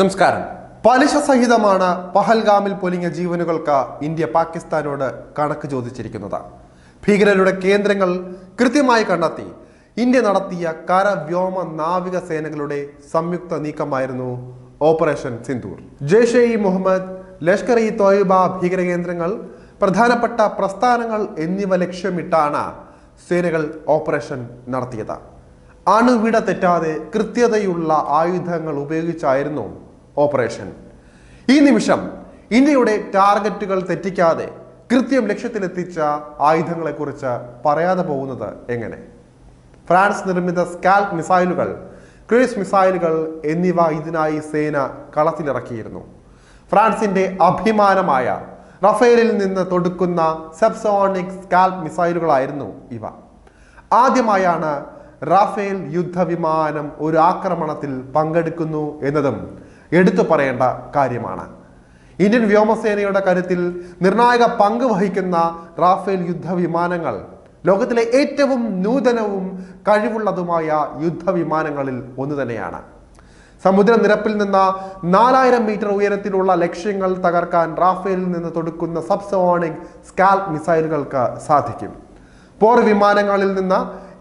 നമസ്കാരം. പലിശ സഹിതമാണ് പഹൽഗാമിൽ പൊലിഞ്ഞ ജീവനുകൾക്ക് ഇന്ത്യ പാകിസ്ഥാനോട് കണക്ക് ചോദിച്ചിരിക്കുന്നത്. ഭീകരരുടെ കേന്ദ്രങ്ങൾ കൃത്യമായി കണ്ടെത്തി ഇന്ത്യ നടത്തിയ കര വ്യോമ നാവിക സേനകളുടെ സംയുക്ത നീക്കമായിരുന്നു ഓപ്പറേഷൻ സിന്ദൂർ. ജെയ്ഷെ ഇ മുഹമ്മദ് ലഷ്കർ ഇ തോയിബ ഭീകര കേന്ദ്രങ്ങൾ പ്രധാനപ്പെട്ട പ്രസ്ഥാനങ്ങൾ എന്നിവ ലക്ഷ്യമിട്ടാണ് സേനകൾ ഓപ്പറേഷൻ നടത്തിയത്. അണുവിട തെറ്റാതെ കൃത്യതയുള്ള ആയുധങ്ങൾ ഉപയോഗിച്ചായിരുന്നു ഓപ്പറേഷൻ. ഈ നിമിഷം ഇന്ത്യയുടെ ടാർഗറ്റുകൾ തെറ്റിക്കാതെ കൃത്യം ലക്ഷ്യത്തിലെത്തിച്ച ആയുധങ്ങളെക്കുറിച്ച് പറയാതെ പോകുന്നത് എങ്ങനെ? ഫ്രാൻസ് നിർമ്മിത സ്കാൽപ് മിസൈലുകൾ ക്രൂയിസ് മിസൈലുകൾ എന്നിവ ഇതിനായി സേന കളത്തിലിറക്കിയിരുന്നു. ഫ്രാൻസിന്റെ അഭിമാനമായ റഫേലിൽ നിന്ന് തൊടുക്കുന്ന സെപ്സോണിക് സ്കാൽപ് മിസൈലുകളായിരുന്നു ഇവ. ആദ്യമായാണ് റാഫേൽ യുദ്ധവിമാനം ഒരു ആക്രമണത്തിൽ പങ്കെടുക്കുന്നു എന്നതും എടുത്തു പറയേണ്ട കാര്യമാണ്. ഇന്ത്യൻ വ്യോമസേനയുടെ കരുത്തിൽ നിർണായക പങ്ക് വഹിക്കുന്ന റാഫേൽ യുദ്ധവിമാനങ്ങൾ ലോകത്തിലെ ഏറ്റവും നൂതനവും കഴിവുള്ളതുമായ യുദ്ധവിമാനങ്ങളിൽ ഒന്ന് തന്നെയാണ്. സമുദ്രനിരപ്പിൽ നിന്ന് നാലായിരം മീറ്റർ ഉയരത്തിലുള്ള ലക്ഷ്യങ്ങൾ തകർക്കാൻ റാഫേലിൽ നിന്ന് തൊടുക്കുന്ന സബ്സോണിക് സ്കാൽപ് മിസൈലുകൾക്ക് സാധിക്കും. പോർ വിമാനങ്ങളിൽ നിന്ന്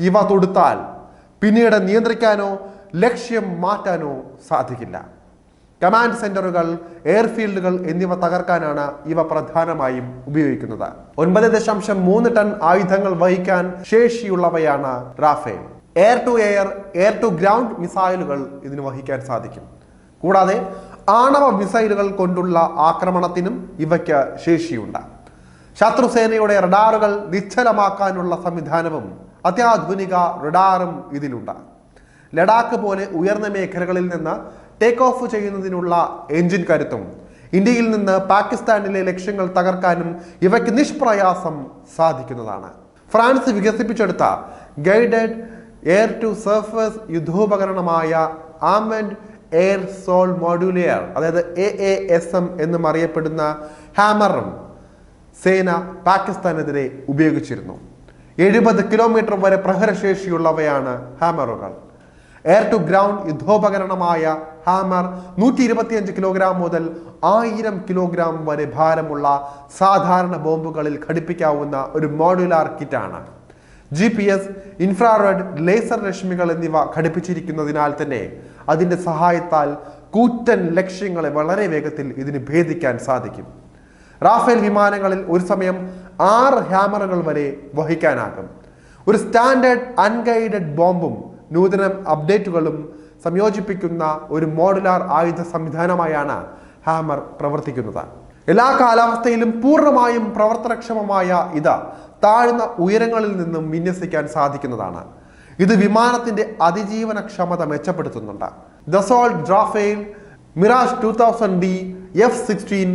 ഇവ തൊടുത്താൽ പിന്നീട് നിയന്ത്രിക്കാനോ ലക്ഷ്യം മാറ്റാനോ സാധിക്കില്ല. കമാൻഡ് സെന്ററുകൾ എയർഫീൽഡുകൾ എന്നിവ തകർക്കാനാണ് ഇവ പ്രധാനമായും ഉപയോഗിക്കുന്നത്. ഒൻപത് ദശാംശം മൂന്ന് ടൺ ആയുധങ്ങൾ വഹിക്കാൻ ശേഷിയുള്ളവയാണ് Rafale. Air to air air to ground മിസൈലുകൾ ഇതിന് വഹിക്കാൻ സാധിക്കും. കൂടാതെ ആണവ മിസൈലുകൾ കൊണ്ടുള്ള ആക്രമണത്തിനും ഇവയ്ക്ക് ശേഷിയുണ്ട്. ശത്രുസേനയുടെ റഡാറുകൾ നിശ്ചലമാക്കാനുള്ള സംവിധാനവും അത്യാധുനിക റഡാറും ഇതിലുണ്ട്. ലഡാക്ക് പോലെ ഉയർന്ന മേഖലകളിൽ നിന്ന് ടേക്ക് ഓഫ് ചെയ്യുന്നതിനുള്ള എഞ്ചിൻ കരുത്തും. ഇന്ത്യയിൽ നിന്ന് പാകിസ്ഥാനിലെ ലക്ഷ്യങ്ങൾ തകർക്കാനും ഇവയ്ക്ക് നിഷ്പ്രയാസം സാധിക്കുന്നതാണ്. ഫ്രാൻസ് വികസിപ്പിച്ചെടുത്ത ഗൈഡഡ് എയർ ടു സർഫസ് യുദ്ധോപകരണമായ ആമൻഡ് എയർ സോൾ മോഡുലിയർ അതായത് എ എ എസ് എം എന്നും അറിയപ്പെടുന്ന ഹാമറും സേന പാകിസ്ഥാനെതിരെ ഉപയോഗിച്ചിരുന്നു. എഴുപത് കിലോമീറ്റർ വരെ പ്രഹരശേഷിയുള്ളവയാണ് ഹാമറുകൾ. എയർ ടു ഗ്രൗണ്ട് യുദ്ധോപകരണമായ ഹാമർ നൂറ്റി ഇരുപത്തിയഞ്ച് കിലോഗ്രാം മുതൽ ആയിരം കിലോഗ്രാം വരെ ഭാരമുള്ള സാധാരണ ബോംബുകളിൽ ഘടിപ്പിക്കാവുന്ന ഒരു modular കിറ്റാണ് G P S infrared laser രശ്മികൾ എന്നിവ ഘടിപ്പിച്ചിരിക്കുന്നതിനാൽ തന്നെ അതിന്റെ സഹായത്താൽ കൂറ്റൻ ലക്ഷ്യങ്ങളെ വളരെ വേഗത്തിൽ ഇതിന് ഭേദിക്കാൻ സാധിക്കും. റാഫേൽ വിമാനങ്ങളിൽ ഒരു സമയം ആറ് ഹാമറുകൾ വരെ വഹിക്കാനാകും. ഒരു സ്റ്റാൻഡേർഡ് അൺഗൈഡഡ് ബോംബും നൂതന അപ്ഡേറ്റുകളും സംയോജിപ്പിക്കുന്ന ഒരു മോഡുലാർ ആയുധ സംവിധാനമായാണ് ഹാമർ പ്രവർത്തിക്കുന്നത്. എല്ലാ കാലാവസ്ഥയിലും പൂർണമായും പ്രവർത്തനക്ഷമമായ ഇത് താഴ്ന്ന ഉയരങ്ങളിൽ നിന്നും വിന്യസിക്കാൻ സാധിക്കുന്നതാണ്. ഇത് വിമാനത്തിന്റെ അതിജീവന ക്ഷമത മെച്ചപ്പെടുത്തുന്നുണ്ട് Dassault Rafale Mirage two thousand D F sixteen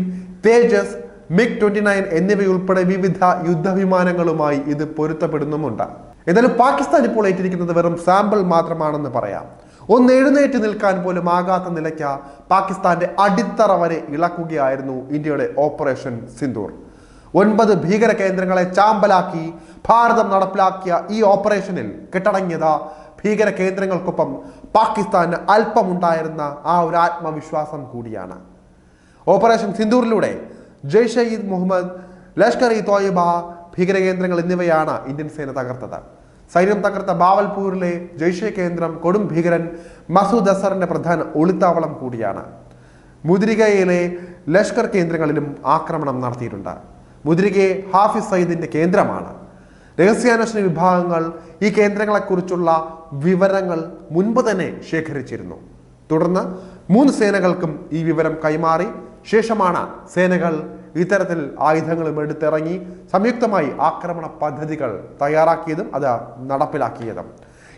Tejas MiG twenty nine എന്നിവയുൾപ്പെടെ വിവിധ യുദ്ധവിമാനങ്ങളുമായി ഇത് പൊരുത്തപ്പെടുന്നുമുണ്ട്. എന്നാലും പാകിസ്ഥാൻ ഇപ്പോൾ ഏറ്റിരിക്കുന്നത് വെറും സാമ്പിൾ മാത്രമാണെന്ന് പറയാം. ഒന്ന് എഴുന്നേറ്റ് നിൽക്കാൻ പോലും ആകാത്ത നിലയ്ക്ക് പാകിസ്ഥാന്റെ അടിത്തറ വരെ ഇളക്കുകയായിരുന്നു ഇന്ത്യയുടെ ഓപ്പറേഷൻ സിന്ദൂർ. ഒൻപത് ഭീകര കേന്ദ്രങ്ങളെ ചാമ്പലാക്കി ഭാരതം നടപ്പിലാക്കിയ ഈ ഓപ്പറേഷനിൽ കെട്ടടങ്ങിയത് ഭീകര കേന്ദ്രങ്ങൾക്കൊപ്പം പാകിസ്ഥാന് അല്പമുണ്ടായിരുന്ന ആ ഒരു ആത്മവിശ്വാസം കൂടിയാണ്. ഓപ്പറേഷൻ സിന്ദൂറിലൂടെ ജയ്ഷെ ഇ മുഹമ്മദ് ലഷ്കർ ഇ തോയിബ ഭീകരകേന്ദ്രങ്ങൾ എന്നിവയാണ് ഇന്ത്യൻ സേന തകർത്തത്. സൈന്യം തകർത്ത ബാവൽപൂരിലെ ജയ്ഷെ കേന്ദ്രം കൊടും ഭീകരൻ മസൂദ് അസറിന്റെ പ്രധാന ഒളിത്താവളം കൂടിയാണ്. മുദ്രികയിലെ ലഷ്കർ കേന്ദ്രങ്ങളിലും ആക്രമണം നടത്തിയിട്ടുണ്ട്. മുദ്രികയെ ഹാഫിസ് സയ്യിദിന്റെ കേന്ദ്രമാണ്. രഹസ്യാന്വേഷണ വിഭാഗങ്ങൾ ഈ കേന്ദ്രങ്ങളെക്കുറിച്ചുള്ള വിവരങ്ങൾ മുൻപ് തന്നെ ശേഖരിച്ചിരുന്നു. തുടർന്ന് മൂന്ന് സേനകൾക്കും ഈ വിവരം കൈമാറി ശേഷമാണ് സേനകൾ ഇത്തരത്തിൽ ആയുധങ്ങളും എടുത്തിറങ്ങി സംയുക്തമായി ആക്രമണ പദ്ധതികൾ തയ്യാറാക്കിയതും അത് നടപ്പിലാക്കിയതും.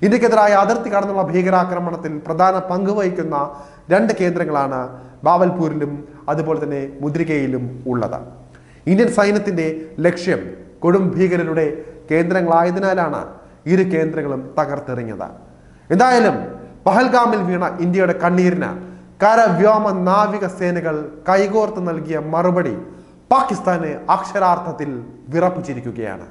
ഇന്ത്യക്കെതിരായ അതിർത്തി കടന്നുള്ള ഭീകരാക്രമണത്തിൽ പ്രധാന പങ്ക് വഹിക്കുന്ന രണ്ട് കേന്ദ്രങ്ങളാണ് ബാവൽപൂരിലും അതുപോലെ തന്നെ മുദ്രികയിലും ഉള്ളത്. ഇന്ത്യൻ സൈന്യത്തിന്റെ ലക്ഷ്യം കൊടും ഭീകരരുടെ കേന്ദ്രങ്ങളായതിനാലാണ് ഇരു കേന്ദ്രങ്ങളും തകർത്തെറിഞ്ഞത്. എന്തായാലും പഹൽഗാമിൽ വീണ ഇന്ത്യയുടെ കണ്ണീരിന് കര വ്യോമ നാവിക സേനകൾ കൈകോർത്ത് നൽകിയ മറുപടി പാകിസ്ഥാനെ അക്ഷരാർത്ഥത്തിൽ വിറപ്പിച്ചിരിക്കുകയാണ്.